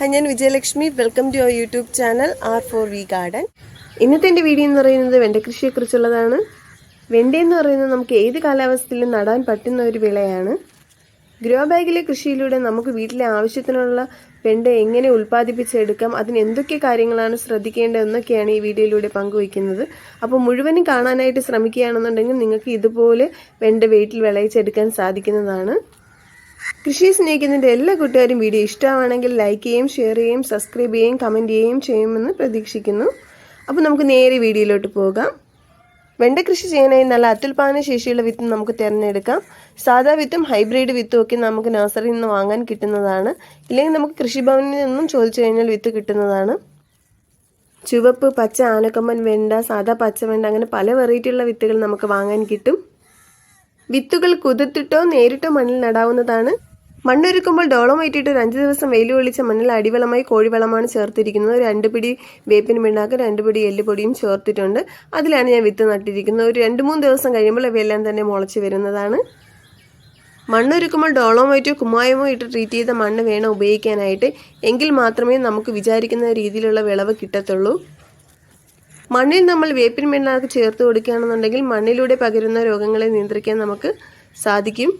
Hi ഞാൻ Vijayalakshmi. Welcome to our YouTube channel R four V garden. ഇന്നത്തെ എന്റെ video എന്ന് പറയുന്നത് വെണ്ട കൃഷിയെക്കുറിച്ചുള്ളതാണ് വെണ്ട എന്ന് പറയുന്നത് നമുക്ക് ഏത് കാലാവസ്ഥയിലും നടാൻ പറ്റുന്ന ഒരു വിളയാണ്. ഗ്രോ ബാഗിലെ കൃഷിയിലൂടെ നമുക്ക് വീട്ടിലെ ആവശ്യത്തിനുള്ള വെണ്ട എങ്ങനെ ഉൽപ്പാദിപ്പിച്ചെടുക്കാം അതിന് എന്തൊക്കെ കാര്യങ്ങളാണ് ശ്രദ്ധിക്കേണ്ടതെന്നൊക്കെയാണ് ഈ വീഡിയോയിലൂടെ പങ്കുവയ്ക്കുന്നത്. അപ്പോൾ മുഴുവനും കാണാനായിട്ട് ശ്രമിക്കുകയാണെന്നുണ്ടെങ്കിൽ നിങ്ങൾക്ക് ഇതുപോലെ വെണ്ട വീട്ടിൽ വിളയിച്ചെടുക്കാൻ സാധിക്കുന്നതാണ്. കൃഷിയെ സ്നേഹിക്കുന്നതിന്റെ എല്ലാ കൂട്ടുകാരും വീഡിയോ ഇഷ്ടമാണെങ്കിൽ ലൈക്ക് ചെയ്യുകയും ഷെയർ ചെയ്യുകയും സബ്സ്ക്രൈബ് ചെയ്യുകയും കമന്റ് ചെയ്യുകയും ചെയ്യുമെന്ന് പ്രതീക്ഷിക്കുന്നു. അപ്പോൾ നമുക്ക് നേരെ വീഡിയോയിലോട്ട് പോകാം. വെണ്ട കൃഷി ചെയ്യാനായി നല്ല അത്യുൽപാദന ശേഷിയുള്ള വിത്ത് നമുക്ക് തിരഞ്ഞെടുക്കാം. സാധാ വിത്തും ഹൈബ്രിഡ് വിത്തും ഒക്കെ നമുക്ക് നഴ്സറിയിൽ നിന്ന് വാങ്ങാൻ കിട്ടുന്നതാണ്. ഇല്ലെങ്കിൽ നമുക്ക് കൃഷിഭവനിൽ നിന്നും ചോദിച്ചു കഴിഞ്ഞാൽ വിത്ത് കിട്ടുന്നതാണ്. ചുവപ്പ് പച്ച ആനക്കമ്പൻ വെണ്ട സാധാ പച്ച വെണ്ട അങ്ങനെ പല വെറൈറ്റിയുള്ള വിത്തുകൾ നമുക്ക് വാങ്ങാൻ കിട്ടും. വിത്തുകൾ കുതിർത്തിട്ടോ നേരിട്ടോ മണ്ണിൽ നടാവുന്നതാണ്. മണ്ണൊരുക്കുമ്പോൾ ഡോളമൈറ്റ് ഇട്ട് ഒരു അഞ്ച് ദിവസം വെയിൽ ഒളിച്ച മണ്ണിൽ അടിവളമായി കോഴിവളമാണ് ചേർത്തിരിക്കുന്നത്. രണ്ട് പിടി വേപ്പിന് പിണ്ണാക്ക് രണ്ട് പിടി എല്ലുപൊടിയും ചേർത്തിട്ടുണ്ട്. അതിലാണ് ഞാൻ വിത്ത് നട്ടിരിക്കുന്നത്. ഒരു രണ്ട് മൂന്ന് ദിവസം കഴിയുമ്പോൾ ഇവയെല്ലാം തന്നെ മുളച്ച് വരുന്നതാണ്. മണ്ണൊരുക്കുമ്പോൾ ഡോളോമൈറ്റോ കുമ്മായമോ ഇട്ട് ട്രീറ്റ് ചെയ്ത മണ്ണ് വേണം ഉപയോഗിക്കാനായിട്ട്. എങ്കിൽ മാത്രമേ നമുക്ക് വിചാരിക്കുന്ന രീതിയിലുള്ള വിളവ് കിട്ടത്തുള്ളൂ. മണ്ണിൽ നമ്മൾ വേപ്പിൻ പിണ്ണാക്ക് ചേർത്ത് കൊടുക്കുകയാണെന്നുണ്ടെങ്കിൽ മണ്ണിലൂടെ പകരുന്ന രോഗങ്ങളെ നിയന്ത്രിക്കാൻ നമുക്ക് സാധിക്കും.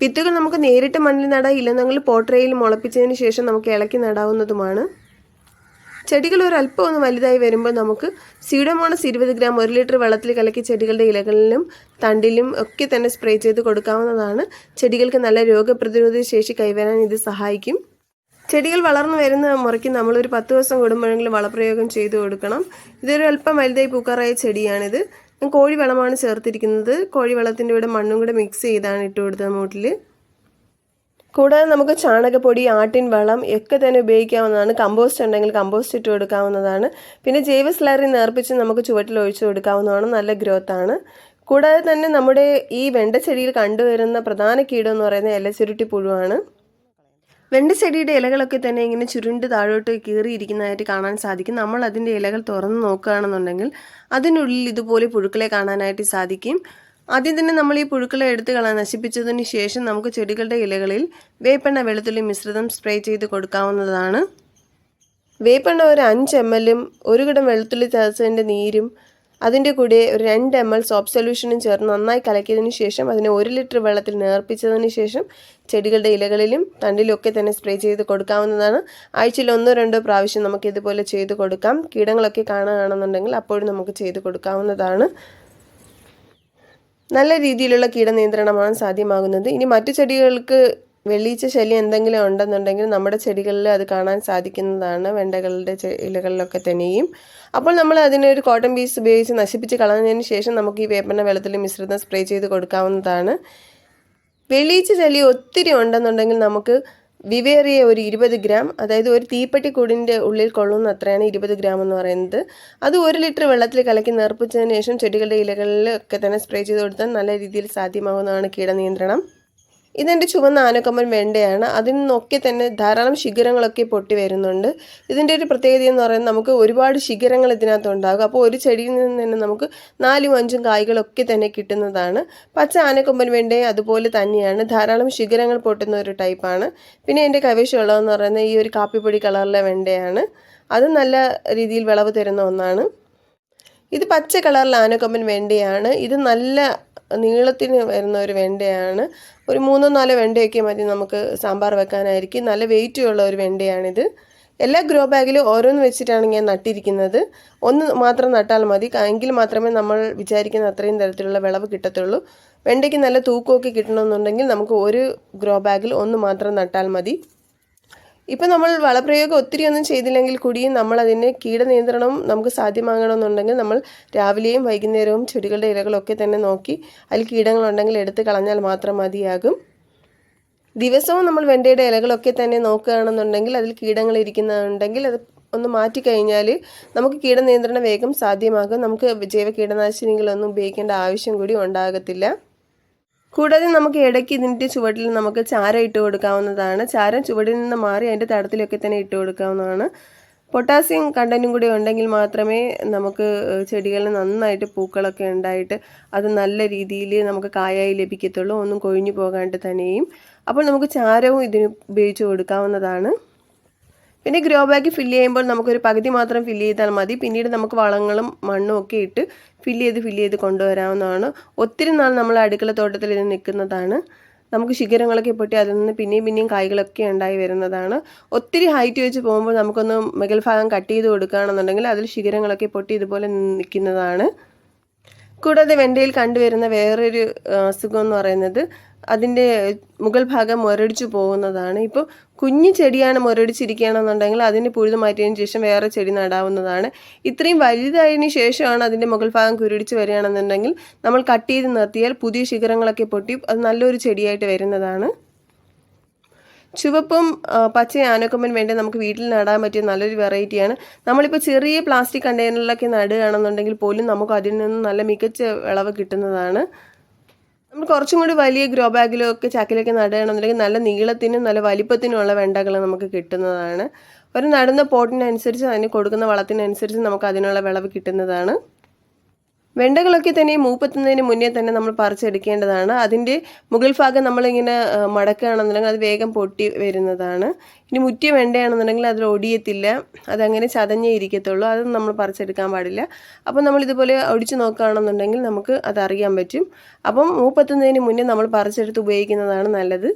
വിത്തുകൾ നമുക്ക് നേരിട്ട് മണ്ണിൽ നടാം ഇല്ലെന്നെങ്കിൽ പോട്രയിൽ മുളപ്പിച്ചതിന് ശേഷം നമുക്ക് ഇളക്കി നടാവുന്നതുമാണ്. ചെടികൾ ഒരല്പം ഒന്ന് വലുതായി വരുമ്പോൾ നമുക്ക് സീഡമോണസ് ഇരുപത് ഗ്രാം ഒരു ലിറ്റർ വെള്ളത്തിൽ കലക്കി ചെടികളുടെ ഇലകളിലും തണ്ടിലും ഒക്കെ തന്നെ സ്പ്രേ ചെയ്ത് കൊടുക്കാവുന്നതാണ്. ചെടികൾക്ക് നല്ല രോഗപ്രതിരോധ ശേഷി കൈവരാൻ ഇത് സഹായിക്കും. ചെടികൾ വളർന്നു വരുന്ന മുറയ്ക്ക് നമ്മളൊരു പത്ത് ദിവസം കൂടുമ്പോഴെങ്കിലും വളപ്രയോഗം ചെയ്തു കൊടുക്കണം. ഇതൊരു അല്പം വലുതായി പൂക്കാറായ ചെടിയാണിത്. ഞാൻ കോഴിവളമാണ് ചേർത്തിരിക്കുന്നത്. കോഴിവളത്തിന്റെ കൂടെ മണ്ണും കൂടെ മിക്സ് ചെയ്താണ് ഇട്ട് കൊടുത്തത് മൂട്ടിൽ കൂടാതെ നമുക്ക് ചാണകപ്പൊടി ആട്ടിൻ വളം ഒക്കെ തന്നെ ഉപയോഗിക്കാവുന്നതാണ്. കമ്പോസ്റ്റ് ഉണ്ടെങ്കിൽ കമ്പോസ്റ്റ് ഇട്ട് കൊടുക്കാവുന്നതാണ്. പിന്നെ ജൈവ സ്ലറി നേർപ്പിച്ച് നമുക്ക് ചുവട്ടിൽ ഒഴിച്ചു കൊടുക്കാവുന്നതാണ്. നല്ല ഗ്രോത്ത് ആണ്. കൂടാതെ തന്നെ നമ്മുടെ ഈ വെണ്ടച്ചെടിയിൽ കണ്ടുവരുന്ന പ്രധാന കീടം എന്ന് പറയുന്നത് ഇലച്ചുരുട്ടി പുഴുവാണ്. വെണ്ട ചെടിയുടെ ഇലകളൊക്കെ തന്നെ ഇങ്ങനെ ചുരുണ്ട് താഴോട്ട് കീറിയിരിക്കുന്നതായിട്ട് കാണാൻ സാധിക്കും. നമ്മൾ അതിന്റെ ഇലകൾ തുറന്ന് നോക്കുകയാണെന്നുണ്ടെങ്കിൽ അതിനുള്ളിൽ ഇതുപോലെ പുഴുക്കളെ കാണാനായിട്ട് സാധിക്കും. ആദ്യം തന്നെ നമ്മൾ ഈ പുഴുക്കളെ എടുത്ത് കളയാൻ നശിപ്പിച്ചതിന് ശേഷം നമുക്ക് ചെടികളുടെ ഇലകളിൽ വേപ്പെണ്ണ വെളുത്തുള്ളി മിശ്രിതം സ്പ്രേ ചെയ്ത് കൊടുക്കാവുന്നതാണ്. വേപ്പെണ്ണ ഒരു അഞ്ച് എം എല്ലും ഒരു കിടം വെളുത്തുള്ളി ചതച്ചതിന്റെ നീരും അതിന്റെ കൂടെ ഒരു രണ്ട് എം എൽ സോപ്പ് സൊല്യൂഷനും ചേർന്ന് നന്നായി കലക്കിയതിന് ശേഷം അതിനെ ഒരു ലിറ്റർ വെള്ളത്തിൽ നേർപ്പിച്ചതിന് ശേഷം ചെടികളുടെ ഇലകളിലും തണ്ടിലും ഒക്കെ തന്നെ സ്പ്രേ ചെയ്ത് കൊടുക്കാവുന്നതാണ്. ആഴ്ചയിൽ ഒന്നോ രണ്ടോ പ്രാവശ്യം നമുക്ക് ഇതുപോലെ ചെയ്ത് കൊടുക്കാം. കീടങ്ങളൊക്കെ കാണുകയാണെന്നുണ്ടെങ്കിൽ അപ്പോഴും നമുക്ക് ചെയ്ത് കൊടുക്കാവുന്നതാണ്. നല്ല രീതിയിലുള്ള കീടനിയന്ത്രണമാണ് സാധ്യമാകുന്നത്. ഇനി മറ്റു ചെടികൾക്ക് വെള്ളീച്ച ശല്യം എന്തെങ്കിലും ഉണ്ടെന്നുണ്ടെങ്കിൽ നമ്മുടെ ചെടികളിൽ അത് കാണാൻ സാധിക്കുന്നതാണ് വെണ്ടകളുടെ ഇലകളിലൊക്കെ തന്നെയും അപ്പോൾ നമ്മൾ അതിനെ ഒരു കോട്ടൺ പീസ് ഉപയോഗിച്ച് നശിപ്പിച്ച് കളഞ്ഞതിന് ശേഷം നമുക്ക് ഈ വേപ്പെണ്ണ വെള്ളത്തിൽ മിശ്രിതം സ്പ്രേ ചെയ്ത് കൊടുക്കാവുന്നതാണ്. വെള്ളീച്ച ശല്യം ഒത്തിരി ഉണ്ടെന്നുണ്ടെങ്കിൽ നമുക്ക് വിവേറിയ ഒരു ഇരുപത് ഗ്രാം അതായത് ഒരു തീപ്പെട്ടി കൂടിന്റെ ഉള്ളിൽ കൊള്ളുന്ന അത്രയാണ് ഇരുപത് ഗ്രാം എന്ന് പറയുന്നത്. അത് ഒരു ലിറ്റർ വെള്ളത്തിൽ കലക്കി നേർപ്പിച്ചതിന് ശേഷം ചെടികളുടെ ഇലകളിലൊക്കെ തന്നെ സ്പ്രേ ചെയ്ത് കൊടുത്താൽ നല്ല രീതിയിൽ സാധ്യമാകുന്നതാണ് കീടനിയന്ത്രണം ഇതെന്റെ ചുവന്ന ആനക്കൊമ്പൻ വെണ്ടയാണ്. അതിൽ നിന്നൊക്കെ തന്നെ ധാരാളം ശിഖരങ്ങളൊക്കെ പൊട്ടി വരുന്നുണ്ട്. ഇതിന്റെ ഒരു പ്രത്യേകത എന്ന് പറയുന്നത് നമുക്ക് ഒരുപാട് ശിഖരങ്ങൾ ഇതിനകത്ത് ഉണ്ടാകും. അപ്പോൾ ഒരു ചെടിയിൽ നിന്ന് തന്നെ നമുക്ക് നാലും അഞ്ചും കായ്കളൊക്കെ തന്നെ കിട്ടുന്നതാണ്. പച്ച ആനക്കൊമ്പൻ വെണ്ടയും അതുപോലെ തന്നെയാണ്. ധാരാളം ശിഖരങ്ങൾ പൊട്ടുന്ന ഒരു ടൈപ്പാണ്. പിന്നെ എന്റെ കൈവശമുള്ളതെന്ന് പറയുന്നത് ഈ ഒരു കാപ്പിപ്പൊടി കളറിലെ വെണ്ടയാണ്. അത് നല്ല രീതിയിൽ വിളവ് തരുന്ന ഒന്നാണ്. ഇത് പച്ച കളറിലെ ആനക്കൊമ്പൻ വെണ്ടയാണ്. ഇത് നല്ല നീളത്തിന് വരുന്ന ഒരു വെണ്ടയാണ്. ഒരു മൂന്നോ നാലോ വെണ്ടയൊക്കെ മതി നമുക്ക് സാമ്പാർ വെക്കാനായിരിക്കും. നല്ല വെയിറ്റുള്ള ഒരു വെണ്ടയാണിത്. എല്ലാ ഗ്രോ ബാഗിലും ഓരോന്ന് വെച്ചിട്ടാണ് ഞാൻ നട്ടിരിക്കുന്നത്. ഒന്ന് മാത്രം നട്ടാൽ മതി. എങ്കിൽ മാത്രമേ നമ്മൾ വിചാരിക്കുന്ന അത്രയും തരത്തിലുള്ള വിളവ് കിട്ടത്തുള്ളൂ. വെണ്ടയ്ക്ക് നല്ല തൂക്കമൊക്കെ കിട്ടണമെന്നുണ്ടെങ്കിൽ നമുക്ക് ഒരു ഗ്രോ ബാഗിൽ ഒന്ന് മാത്രം നട്ടാൽ മതി. ഇപ്പം നമ്മൾ വളപ്രയോഗം ഒത്തിരി ഒന്നും ചെയ്തില്ലെങ്കിൽ കൂടിയും നമ്മൾ അതിന് കീടനിയന്ത്രണം നമുക്ക് സാധ്യമാകണമെന്നുണ്ടെങ്കിൽ നമ്മൾ രാവിലെയും വൈകുന്നേരവും ചെടികളുടെ ഇലകളൊക്കെ തന്നെ നോക്കി അതിൽ കീടങ്ങളുണ്ടെങ്കിൽ എടുത്ത് കളഞ്ഞാൽ മാത്രം മതിയാകും. ദിവസവും നമ്മൾ വെണ്ടയുടെ ഇലകളൊക്കെ തന്നെ നോക്കുകയാണെന്നുണ്ടെങ്കിൽ അതിൽ കീടങ്ങൾ ഇരിക്കുന്നുണ്ടെങ്കിൽ അത് ഒന്ന് മാറ്റി കഴിഞ്ഞാൽ നമുക്ക് കീടനിയന്ത്രണം വേഗം സാധ്യമാകും. നമുക്ക് ജൈവ കീടനാശിനികളൊന്നും ഉപയോഗിക്കേണ്ട ആവശ്യം കൂടി ഉണ്ടാകത്തില്ല. കൂടാതെ നമുക്ക് ഇടയ്ക്ക് ഇതിന്റെ ചുവട്ടിൽ നമുക്ക് ചാരം ഇട്ട് കൊടുക്കാവുന്നതാണ്. ചാരം ചുവടിൽ നിന്ന് മാറി അതിന്റെ തടത്തിലൊക്കെ തന്നെ ഇട്ട് കൊടുക്കാവുന്നതാണ്. പൊട്ടാസ്യം കണ്ടന്റും കൂടി ഉണ്ടെങ്കിൽ മാത്രമേ നമുക്ക് ചെടികളിൽ നന്നായിട്ട് പൂക്കളൊക്കെ ഉണ്ടായിട്ട് അത് നല്ല രീതിയിൽ നമുക്ക് കായായി ലഭിക്കത്തുള്ളൂ. ഒന്നും കൊഴിഞ്ഞു പോകാണ്ട് തന്നെയും. അപ്പോൾ നമുക്ക് ചാരവും ഇതിന് ഉപയോഗിച്ച് കൊടുക്കാവുന്നതാണ്. പിന്നെ ഗ്രോ ബാഗ് ഫില്ല് ചെയ്യുമ്പോൾ നമുക്കൊരു പകുതി മാത്രം ഫില്ല് ചെയ്താൽ മതി. പിന്നീട് നമുക്ക് വളങ്ങളും മണ്ണും ഒക്കെ ഇട്ട് ഫില്ല് ചെയ്ത് ഫില്ല് ചെയ്ത് കൊണ്ടുവരാവുന്നതാണ്. ഒത്തിരി നാൾ നമ്മൾ അടുക്കള തോട്ടത്തിൽ ഇത് നിൽക്കുന്നതാണ്. നമുക്ക് ശിഖരങ്ങളൊക്കെ പൊട്ടി അതിൽ നിന്ന് പിന്നെയും പിന്നെയും കായ്കളൊക്കെ ഉണ്ടായി വരുന്നതാണ്. ഒത്തിരി ഹൈറ്റ് വെച്ച് പോകുമ്പോൾ നമുക്കൊന്ന് മുകൾ ഭാഗം കട്ട് ചെയ്ത് കൊടുക്കുകയാണെന്നുണ്ടെങ്കിൽ അതിൽ ശിഖരങ്ങളൊക്കെ പൊട്ടി ഇതുപോലെ നിൽക്കുന്നതാണ്. കൂടാതെ വെണ്ടയിൽ കണ്ടുവരുന്ന വേറൊരു അസുഖം എന്ന് പറയുന്നത് അതിന്റെ മുകൾ ഭാഗം മുരടിച്ചു പോകുന്നതാണ്. ഇപ്പോൾ കുഞ്ഞു ചെടിയാണ് മുരടിച്ചിരിക്കുകയാണെന്നുണ്ടെങ്കിൽ അതിന്റെ പുഴുത് മാറ്റിയതിന് ശേഷം വേറെ ചെടി നടാവുന്നതാണ്. ഇത്രയും വലുതായതിനു ശേഷമാണ് അതിന്റെ മുകൾ ഭാഗം കുരുടിച്ച് വരികയാണെന്നുണ്ടെങ്കിൽ നമ്മൾ കട്ട് ചെയ്ത് നിർത്തിയാൽ പുതിയ ശിഖരങ്ങളൊക്കെ പൊട്ടി അത് നല്ലൊരു ചെടിയായിട്ട് വരുന്നതാണ്. ചുവപ്പും പച്ച ആനക്കൊമ്പൻ വേണ്ടി നമുക്ക് വീട്ടിൽ നടാൻ പറ്റിയ നല്ലൊരു വെറൈറ്റിയാണ്. നമ്മളിപ്പോൾ ചെറിയ പ്ലാസ്റ്റിക് കണ്ടെയ്നറിലൊക്കെ നടുകയാണെന്നുണ്ടെങ്കിൽ പോലും നമുക്ക് അതിൽ നിന്ന് നല്ല മികച്ച വിളവ് കിട്ടുന്നതാണ്. നമ്മൾ കുറച്ചും കൂടി വലിയ ഗ്രോ ബാഗിലോ ഒക്കെ ചാക്കിലൊക്കെ നടുകയാണെന്നുണ്ടെങ്കിൽ നല്ല നീളത്തിനും നല്ല വലിപ്പത്തിനുമുള്ള വെണ്ടകൾ നമുക്ക് കിട്ടുന്നതാണ്. ഒരു നടുന്ന പോട്ടിനനുസരിച്ച് അതിന് കൊടുക്കുന്ന വളത്തിനനുസരിച്ച് നമുക്ക് അതിനുള്ള വിളവ് കിട്ടുന്നതാണ്. വെണ്ടകളൊക്കെ തന്നെ മൂപ്പത്തുന്നതിന് മുന്നേ തന്നെ നമ്മൾ പറിച്ചെടുക്കേണ്ടതാണ്. അതിന്റെ മുകൾ ഭാഗം നമ്മളിങ്ങനെ മടക്കുകയാണെന്നുണ്ടെങ്കിൽ അത് വേഗം പൊട്ടി വരുന്നതാണ്. ഇനി മുറ്റിയ വെണ്ടയാണെന്നുണ്ടെങ്കിൽ അതിൽ ഒടിയത്തില്ല. അതങ്ങനെ ചതഞ്ഞേ ഇരിക്കത്തുള്ളൂ. അത് നമ്മൾ പറിച്ചെടുക്കാൻ പാടില്ല. അപ്പം നമ്മൾ ഇതുപോലെ ഒടിച്ചു നോക്കുകയാണെന്നുണ്ടെങ്കിൽ നമുക്ക് അതറിയാൻ പറ്റും. അപ്പം മൂപ്പത്തുന്നതിന് മുന്നേ നമ്മൾ പറിച്ചെടുത്ത് ഉപയോഗിക്കുന്നതാണ് നല്ലത്.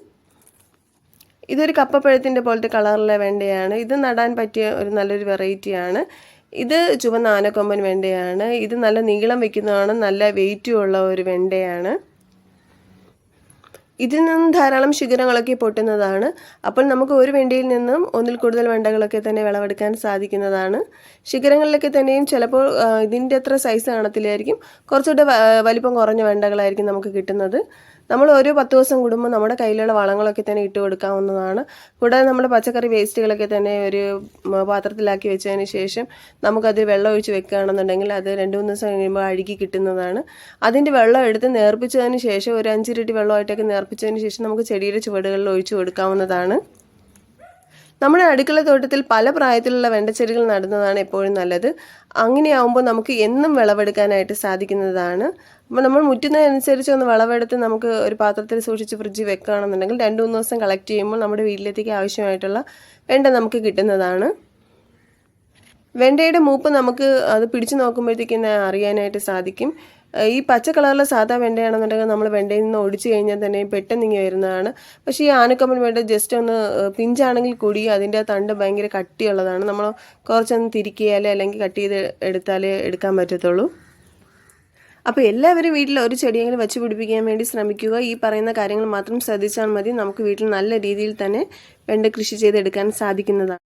ഇതൊരു കപ്പപ്പഴത്തിന്റെ പോലത്തെ കളറിലെ വെണ്ടയാണ്. ഇത് നടാൻ പറ്റിയ ഒരു നല്ലൊരു വെറൈറ്റിയാണ്. ഇത് ചുവന്ന ആനക്കൊമ്പൻ വെണ്ടയാണ്. ഇത് നല്ല നീളം വെക്കുന്നതാണ് നല്ല വെയിറ്റും ഉള്ള ഒരു വെണ്ടയാണ്. ഇതിൽ നിന്നും ധാരാളം ശിഖരങ്ങളൊക്കെ പൊട്ടുന്നതാണ്. അപ്പോൾ നമുക്ക് ഒരു വെണ്ടയിൽ നിന്നും ഒന്നിൽ കൂടുതൽ വെണ്ടകളൊക്കെ തന്നെ വിളവെടുക്കാൻ സാധിക്കുന്നതാണ്. ശിഖരങ്ങളിലൊക്കെ തന്നെയും ചിലപ്പോൾ ഇതിന്റെ അത്ര സൈസ് കാണത്തില്ലായിരിക്കും. കുറച്ചുകൂടെ വലിപ്പം കുറഞ്ഞ വെണ്ടകളായിരിക്കും നമുക്ക് കിട്ടുന്നത്. നമ്മൾ ഒരു പത്ത് ദിവസം കൂടുമ്പോൾ നമ്മുടെ കയ്യിലുള്ള വളങ്ങളൊക്കെ തന്നെ ഇട്ട് കൊടുക്കാവുന്നതാണ്. കൂടാതെ നമ്മുടെ പച്ചക്കറി വേസ്റ്റുകളൊക്കെ തന്നെ ഒരു പാത്രത്തിലാക്കി വെച്ചതിന് ശേഷം നമുക്കത് വെള്ളം ഒഴിച്ച് വെക്കുകയാണെന്നുണ്ടെങ്കിൽ അത് രണ്ട് മൂന്ന് ദിവസം കഴിയുമ്പോൾ അഴുകി കിട്ടുന്നതാണ്. അതിന്റെ വെള്ളം എടുത്ത് നേർപ്പിച്ചതിന് ശേഷം ഒരു അഞ്ചിരട്ടി വെള്ളമായിട്ടൊക്കെ നേർപ്പിച്ചതിന് ശേഷം നമുക്ക് ചെടിയുടെ ചുവടുകളിൽ ഒഴിച്ച് കൊടുക്കാവുന്നതാണ്. നമ്മുടെ അടുക്കള തോട്ടത്തിൽ പല പ്രായത്തിലുള്ള വെണ്ടച്ചെടികൾ നടുന്നതാണ് എപ്പോഴും നല്ലത്. അങ്ങനെയാവുമ്പോൾ നമുക്ക് എന്നും വിളവെടുക്കാനായിട്ട് സാധിക്കുന്നതാണ്. അപ്പോൾ നമ്മൾ മുറ്റുന്നതനുസരിച്ച് ഒന്ന് വിളവെടുത്ത് നമുക്ക് ഒരു പാത്രത്തിൽ സൂക്ഷിച്ച് ഫ്രിഡ്ജിൽ വെക്കുകയാണെന്നുണ്ടെങ്കിൽ രണ്ട് മൂന്ന് ദിവസം കളക്ട് ചെയ്യുമ്പോൾ നമ്മുടെ വീട്ടിലേക്ക് ആവശ്യമായിട്ടുള്ള വെണ്ട നമുക്ക് കിട്ടുന്നതാണ്. വെണ്ടയുടെ മൂപ്പ് നമുക്ക് അത് പിടിച്ചു നോക്കുമ്പോഴത്തേക്കും അറിയാനായിട്ട് സാധിക്കും. ഈ പച്ച കളറിലെ സാധാ വെണ്ടയാണെന്നുണ്ടെങ്കിൽ നമ്മൾ വെണ്ടയിൽ നിന്ന് ഒടിച്ചു കഴിഞ്ഞാൽ തന്നെ പെട്ടെന്ന് ഇങ്ങനെ വരുന്നതാണ്. പക്ഷേ ഈ ആനക്കമ്പൻ വെണ്ട ജസ്റ്റ് ഒന്ന് പിഞ്ചാണെങ്കിൽ കൂടി അതിന്റെ തണ്ട് ഭയങ്കര കട്ടിയുള്ളതാണ്. നമ്മൾ കുറച്ചൊന്ന് തിരിക്കിയാലേ അല്ലെങ്കിൽ കട്ട് ചെയ്ത് എടുത്താലേ എടുക്കാൻ പറ്റത്തുള്ളൂ. അപ്പോൾ എല്ലാവരും വീട്ടിൽ ഒരു ചെടിയെങ്കിലും വെച്ച് പിടിപ്പിക്കാൻ വേണ്ടി ശ്രമിക്കുക. ഈ പറയുന്ന കാര്യങ്ങൾ മാത്രം ശ്രദ്ധിച്ചാൽ മതി. നമുക്ക് വീട്ടിൽ നല്ല രീതിയിൽ തന്നെ വെണ്ട കൃഷി ചെയ്തെടുക്കാൻ സാധിക്കുന്നതാണ്.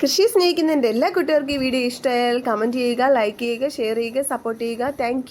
കൃഷി സ്നേഹിക്കുന്ന എന്റെ എല്ലാ കുട്ടികൾക്കും ഈ വീഡിയോ ഇഷ്ടമായാൽ കമന്റ് ചെയ്യുക ലൈക്ക് ചെയ്യുക ഷെയർ ചെയ്യുക സപ്പോർട്ട് ചെയ്യുക. താങ്ക്